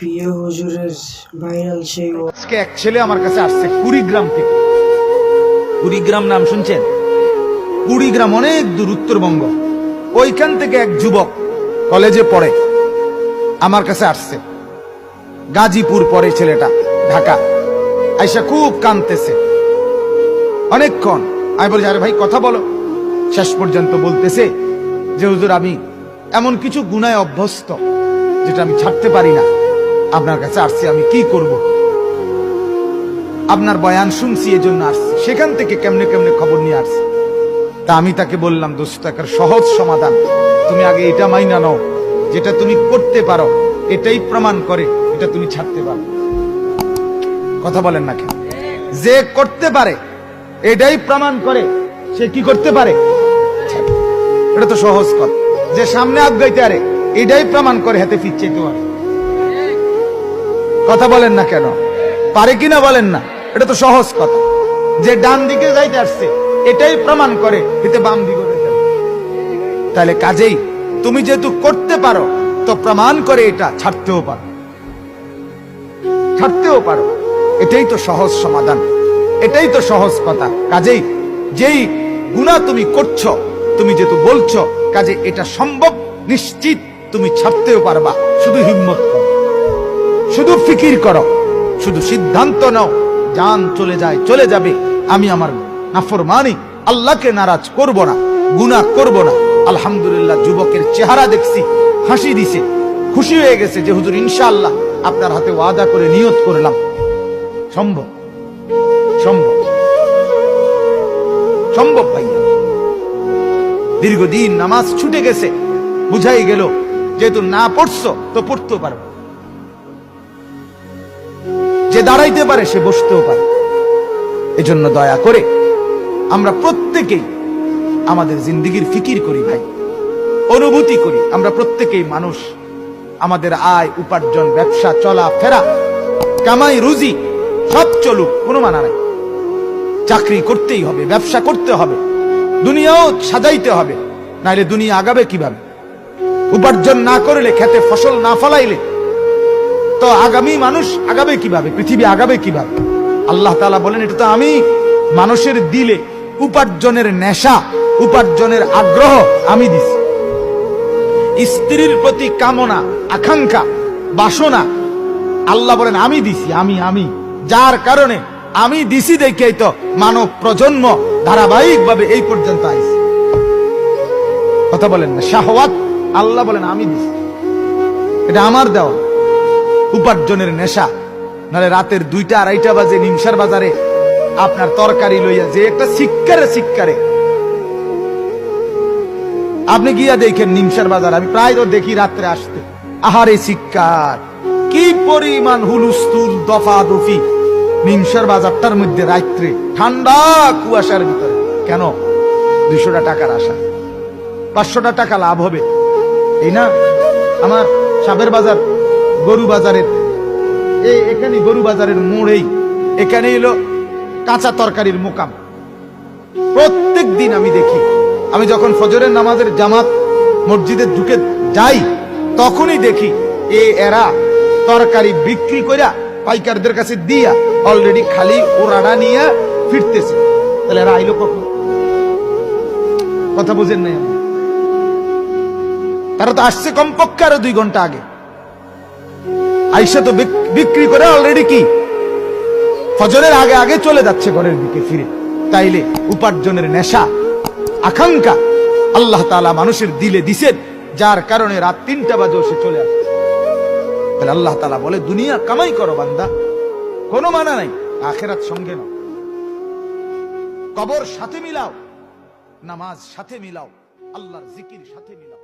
প্রিয় হুজুরের ভাইরাল সেই আজকে এক ছেলে আমার কাছে আসছে কুড়িগ্রাম থেকে। কুড়িগ্রাম নাম শুনছেন? কুড়িগ্রাম অনেক দূর উত্তরবঙ্গ। ওইখান থেকে এক যুবক কলেজে পড়ে। আমার কাছে আসছে। গাজীপুর পরে ছেলেটা, ঢাকা। আইসা খুব কানতেছে। অনেকক্ষণ আমি বলছি আরে ভাই, কথা বলো। শেষ পর্যন্ত বলতেছে যে, হুজুর, আমি এমন কিছু গুনায় অভ্যস্ত যেটা আমি ছাড়তে পারি না। আপনার কাছে আসছি, আমি কি করব? আপনার বয়ান শুনছি, এজন্য আসছি। সেখান থেকে কেমনে কেমনে খবর নিয়ে আসছি? তা আমি তাকে বললাম, দোস্ত সহজ সমাধান। তুমি আগে এটা মাইনা নাও, যেটা তুমি করতে পারো, এটাই প্রমাণ করে, এটা তুমি ছাড়তে পারো। কথা বলেন না কেন? যে করতে পারে, এটাই প্রমাণ করে, সে কি করতে পারে? এটা তো সহজ কথা। যে সামনে আগাইতে আরে এটাই প্রমাণ করে, হাতে ফিরছে পারে কথা বলেন না কেন? পারে কিনা বলেন না? এটা তো সহজ কথা। যে ডান দিকে যাইতে আসছে, এটাই প্রমাণ করে এতে বাম দিকে তাহলে কাজেই তুমি যেহেতু করতে পারো, তো প্রমাণ করে এটা ছাড়তেও পারো। ছাড়তেও পারো। এটাই তো সহজ সমাধান। এটাই তো সহজ কথা। কাজেই যেই গুণা তুমি করছ, তুমি যেহেতু বলছো, কাজে এটা সম্ভব, নিশ্চিত তুমি ছাড়তেও পারবা। শুধু হিম্মত। করো শুধু ফিকির করো, শুধু সিদ্ধান্ত নাও, জান চলে যায়, চলে যাবে। আমি আমার নাফরমানি আল্লাহকে নারাজ করব না, গুনাহ করব না। আলহামদুলিল্লাহ যুবকের চেহারা দেখছি, হাসি দিছে, খুশি হয়ে গেছে যে, হুজুর, ইনশাআল্লাহ আপনার হাতে ওয়াদা করে নিয়ত করলাম। সম্ভব সম্ভব সম্ভব ভাইয়া। দীর্ঘদিন নামাজ ছুটে গেছে, বুঝাই গেল, যেহেতু না পড়ছো, তো পড়তেও পারব যে দাঁড়াইতে পারে, সে বসতেও পারে। এজন্য দয়া করে আমরা প্রত্যেকেই আমাদের জিন্দিগির ফিকির করি ভাই, অনুভূতি করি। আমরা প্রত্যেকেই মানুষ, আমাদের আয়, উপার্জন, ব্যবসা, চলা, ফেরা, কামাই, রুজি, সব চলুক, কোনো মানা নাই। চাকরি করতেই হবে, ব্যবসা করতে হবে, দুনিয়াও সাজাইতে হবে, নাইলে দুনিয়া আগাবে কীভাবে? উপার্জন না করলে, খেতে ফসল না ফলাইলে তো আগামী মানুষ আগাবে কীভাবে? পৃথিবী আগাবে কীভাবে? আল্লাহ তাআলা বলেন, এটা তো আমি মানুষের দিলে, উপার্জনের নেশা, উপার্জনের আগ্রহ আমি দিছি। স্ত্রীর প্রতি কামনা, আকাঙ্ক্ষা, বাসনা, আল্লাহ বলেন, আমি দিছি, আমি আমি। যার কারণে আমি দিছি দেখেই তো মানব প্রজন্ম ধারাবাহিক ভাবে এই পর্যন্ত আইছে। কথা বলেন না, শাহওয়াত আল্লাহ বলেন, আমি দিছি। এটা আমার দেওয়া। উপার্জনের নেশা। নাহলে রাতের দুইটা, আড়াইটা বাজে নিমসার বাজারে আপনার তরকারি লইয়া যে একটা শিক্ষারে শিক্ষারে। আপনি গিয়া দেখেন নিমসার বাজার, আমি প্রায় তো দেখি রাত্রে আসতে। আহারে শিক্ষার, কি পরিমাণ হুলুস্তুল দফা দফি নিমসার বাজারটার মধ্যে রাত্রে, ঠান্ডা কুয়াশার ভিতরে। কেন? দুইশোটা টাকার আশা। পাঁচশোটা টাকা লাভ হবে। এই না, আমার সাবের বাজার গরু বাজারের এই এখানে গরু বাজারের মোড়েই এখানে এলো কাঁচা তরকারির মোকাম। প্রত্যেক দিন আমি দেখি, আমি যখন ফজরের নামাজের জামাত মসজিদে ঢুকে যাই, তখনই দেখি এ এরা তরকারি বিক্রি কইরা পাইকারদের কাছে দিয়া অলরেডি খালি ওরাডা নিয়ে ফিরতেছে। তাহলে এরা আইলো কখন? কথা বুঝেন নাই তারা তো আসছে কমপক্ষে আরও দুই ঘণ্টা আগে। আইসা তো বিক্রি করে অলরেডি কি? ফজরের আগে আগে চলে যাচ্ছে ঘরের দিকে ফিরে। তাইলে উপার্জনের নেশা, আকাঙ্ক্ষা আল্লাহ তালা মানুষের দিলে দিছেন, যার কারণে রাত তিনটা বাজেও সে চলে আসছে। তাহলে আল্লাহ তালা বলে, দুনিয়া কামাই করো বান্দা। কোনো মানা নাই, আখেরাত সঙ্গে নাও। কবর সাথে মিলাও, নামাজ সাথে মিলাও, আল্লাহর জিকির সাথে মিলাও।